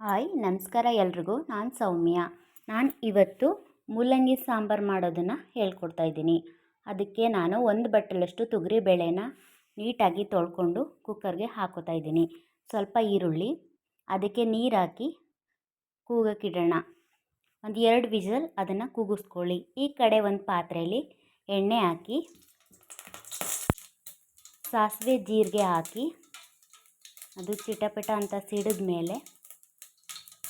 Hi, ನಮಸ್ಕಾರ ಎಲ್ರಿಗೂ. ನಾನು ಸೌಮ್ಯ. ನಾನು ಇವತ್ತು ಮೂಲಂಗಿ ಸಾಂಬಾರು ಮಾಡೋದನ್ನು ಹೇಳ್ಕೊಡ್ತಾ ಇದ್ದೀನಿ. ಅದಕ್ಕೆ ನಾನು ಒಂದು ಬಟ್ಟಲಷ್ಟು ತೊಗರಿ ಬೇಳೆನ ನೀಟಾಗಿ ತೊಳ್ಕೊಂಡು ಕುಕ್ಕರ್ಗೆ ಹಾಕೋತಾ ಇದ್ದೀನಿ. ಸ್ವಲ್ಪ ಈರುಳ್ಳಿ, ಅದಕ್ಕೆ ನೀರು ಹಾಕಿ ಕೂಗಕ್ಕಿಡೋಣ ಒಂದು ಎರಡು ವಿಸಲ್ ಅದನ್ನು ಕೂಗಿಸ್ಕೊಳ್ಳಿ. ಈ ಕಡೆ ಒಂದು ಪಾತ್ರೆಯಲ್ಲಿ ಎಣ್ಣೆ ಹಾಕಿ, ಸಾಸಿವೆ ಜೀರಿಗೆ ಹಾಕಿ, ಅದು ಚಿಟಪಟ ಅಂತ ಸಿಡಿದ ಮೇಲೆ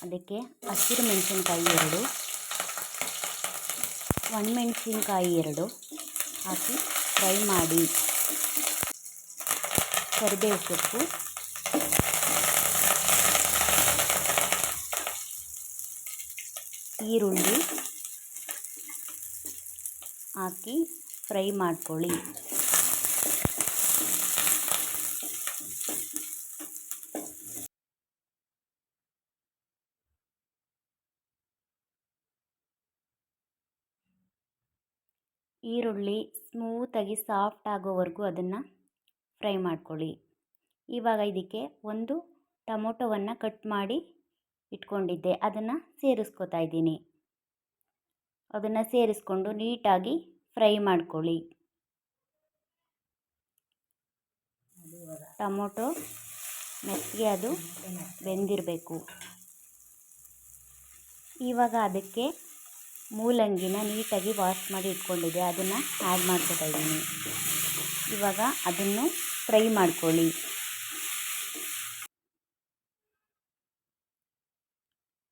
ಅದಕ್ಕೆ ಹಸಿರು ಮೆಣಸಿನ್ಕಾಯಿ ಎರಡು ಒಣಮೆಣಸಿನ್ಕಾಯಿ ಎರಡು ಹಾಕಿ ಫ್ರೈ ಮಾಡಿ. ಕರಿಬೇವು ಸೊಪ್ಪು. ಈರುಳ್ಳಿ ಹಾಕಿ ಫ್ರೈ ಮಾಡ್ಕೊಳ್ಳಿ. ಈರುಳ್ಳಿ ಸ್ಮೂತಾಗಿ ಸಾಫ್ಟ್ ಆಗೋವರೆಗೂ ಅದನ್ನು ಫ್ರೈ ಮಾಡ್ಕೊಳ್ಳಿ. ಇವಾಗ ಇದಕ್ಕೆ ಒಂದು ಟೊಮೊಟೊವನ್ನು ಕಟ್ ಮಾಡಿ ಇಟ್ಕೊಂಡಿದ್ದೆ. ಅದನ್ನು ಸೇರಿಸ್ಕೊತಾ ಇದ್ದೀನಿ. ಅದನ್ನು ಸೇರಿಸ್ಕೊಂಡು ನೀಟಾಗಿ ಫ್ರೈ ಮಾಡ್ಕೊಳ್ಳಿ. ಟೊಮೊಟೊ ಮೆತ್ತಿಗೆ ಅದು ಬೆಂದಿರಬೇಕು. ಇವಾಗ ಅದಕ್ಕೆ ಮೂಲಂಗಿನ ನೀಟಾಗಿ ವಾಶ್ ಮಾಡಿ ಇಟ್ಕೊಂಡಿದ್ದೆ, ಅದನ್ನು ಆ್ಯಡ್ ಮಾಡ್ಕೊತಾ ಇದ್ದೀನಿ. ಇವಾಗ ಅದನ್ನು ಫ್ರೈ ಮಾಡ್ಕೊಳ್ಳಿ.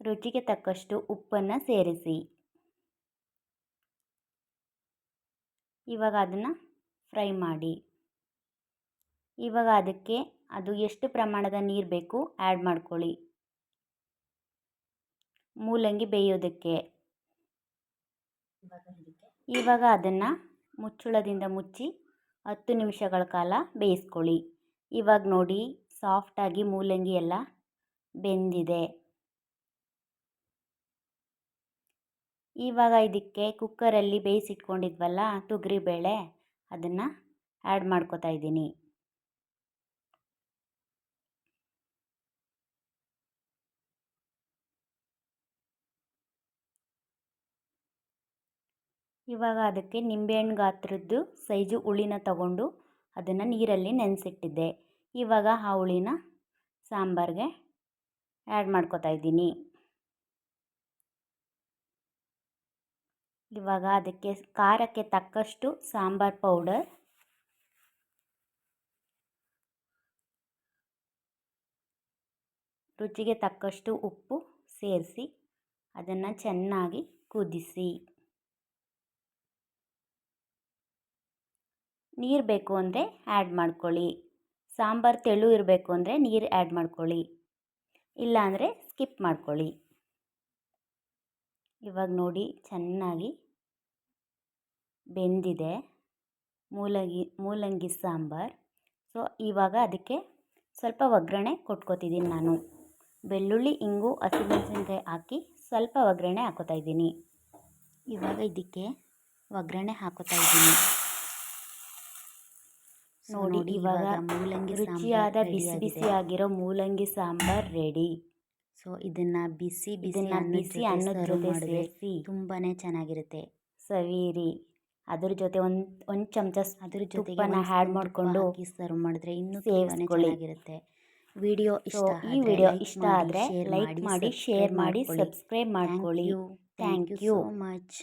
ರುಚಿಗೆ ತಕ್ಕಷ್ಟು ಉಪ್ಪನ್ನು ಸೇರಿಸಿ. ಇವಾಗ ಅದನ್ನು ಫ್ರೈ ಮಾಡಿ. ಇವಾಗ ಅದಕ್ಕೆ ಅದು ಎಷ್ಟು ಪ್ರಮಾಣದ ನೀರು ಬೇಕು ಆ್ಯಡ್ ಮಾಡ್ಕೊಳ್ಳಿ. ಮೂಲಂಗಿ ಬೇಯೋದಕ್ಕೆ. ಇವಾಗ ಅದನ್ನು ಮುಚ್ಚಳದಿಂದ ಮುಚ್ಚಿ ಹತ್ತು ನಿಮಿಷಗಳ ಕಾಲ ಬೇಯಿಸ್ಕೊಳ್ಳಿ. ಇವಾಗ ನೋಡಿ ಸಾಫ್ಟಾಗಿ ಮೂಲಂಗಿ ಎಲ್ಲ ಬೆಂದಿದೆ. ಇವಾಗ ಇದಕ್ಕೆ ಕುಕ್ಕರಲ್ಲಿ ಬೇಯಿಸಿಟ್ಕೊಂಡಿದ್ವಲ್ಲ, ತೊಗರಿಬೇಳೆ, ಅದನ್ನು ಆ್ಯಡ್ ಮಾಡ್ಕೊತಾ ಇದ್ದೀನಿ. ಇವಾಗ ಅದಕ್ಕೆ ನಿಂಬೆಹಣ್ಣು ಗಾತ್ರದ್ದು ಸೈಜು ಹುಳಿನ ತಗೊಂಡು ಅದನ್ನು ನೀರಲ್ಲಿ ನೆನೆಸಿಟ್ಟಿದ್ದೆ. ಇವಾಗ ಆ ಹುಳಿನ ಸಾಂಬಾರಿಗೆ ಆ್ಯಡ್ ಮಾಡ್ಕೊತಾ ಇದ್ದೀನಿ. ಇವಾಗ ಅದಕ್ಕೆ ಖಾರಕ್ಕೆ ತಕ್ಕಷ್ಟು ಸಾಂಬಾರು ಪೌಡರ್. ರುಚಿಗೆ ತಕ್ಕಷ್ಟು ಉಪ್ಪು ಸೇರಿಸಿ ಅದನ್ನು ಚೆನ್ನಾಗಿ ಕುದಿಸಿ. ನೀರು ಬೇಕು ಅಂದರೆ ಆ್ಯಡ್ ಮಾಡ್ಕೊಳ್ಳಿ. ಸಾಂಬಾರು ತೆಳು ಇರಬೇಕು ಅಂದರೆ ನೀರು ಆ್ಯಡ್ ಮಾಡ್ಕೊಳ್ಳಿ. ಇಲ್ಲಾಂದರೆ ಸ್ಕಿಪ್ ಮಾಡ್ಕೊಳ್ಳಿ. ಇವಾಗ ನೋಡಿ ಚೆನ್ನಾಗಿ ಬೆಂದಿದೆ ಮೂಲಂಗಿ ಮೂಲಂಗಿ ಸಾಂಬಾರು. ಸೊ, ಇವಾಗ ಅದಕ್ಕೆ ಸ್ವಲ್ಪ ಒಗ್ಗರಣೆ ಕೊಟ್ಕೋತಿದ್ದೀನಿ ನಾನು. ಬೆಳ್ಳುಳ್ಳಿ, ಇಂಗು, ಹಸಿಮೆಣಸಿನ್ಕಾಯಿ ಹಾಕಿ ಸ್ವಲ್ಪ ಒಗ್ಗರಣೆ ಹಾಕೋತಾ ಇದ್ದೀನಿ. ಇವಾಗ ಇದಕ್ಕೆ ಒಗ್ಗರಣೆ ಹಾಕೋತಾ ಇದ್ದೀನಿ. ನೋಡಿ ಇವಾಗ ಮೂಲಂಗಿ ರುಚಿಯಾದ ಬಿಸಿ ಬಿಸಿ ಆಗಿರೋ ಮೂಲಂಗಿ ಸಾಂಬಾರ್ ರೆಡಿ ಸೊ ಇದನ್ನ ಬಿಸಿ ಇದನ್ನ ಬಿಸಿ ಅನ್ನದ ಜೊತೆ ಸೇರಿಸಿ ತುಂಬಾ ಚೆನ್ನಾಗಿರುತ್ತೆ. ಸವಿರಿ ಅದ್ರ ಜೊತೆ ಒಂದು ಒಂದು ಚಮಚ ಅದ್ರ ಜೊತೆ ಆ್ಯಡ್ ಮಾಡಿಕೊಂಡು ಸರ್ವ್ ಮಾಡಿದ್ರೆ ಇನ್ನೂ ಸೇವನೆ ಚೆನ್ನಾಗಿರುತ್ತೆ. ವಿಡಿಯೋ ಇಷ್ಟ ಈ ವಿಡಿಯೋ ಇಷ್ಟ ಆದರೆ ಲೈಕ್ ಮಾಡಿ ಶೇರ್ ಮಾಡಿ ಸಬ್ಸ್ಕ್ರೈಬ್ ಮಾಡ್ಕೊಳ್ಳಿ. Thank you. So much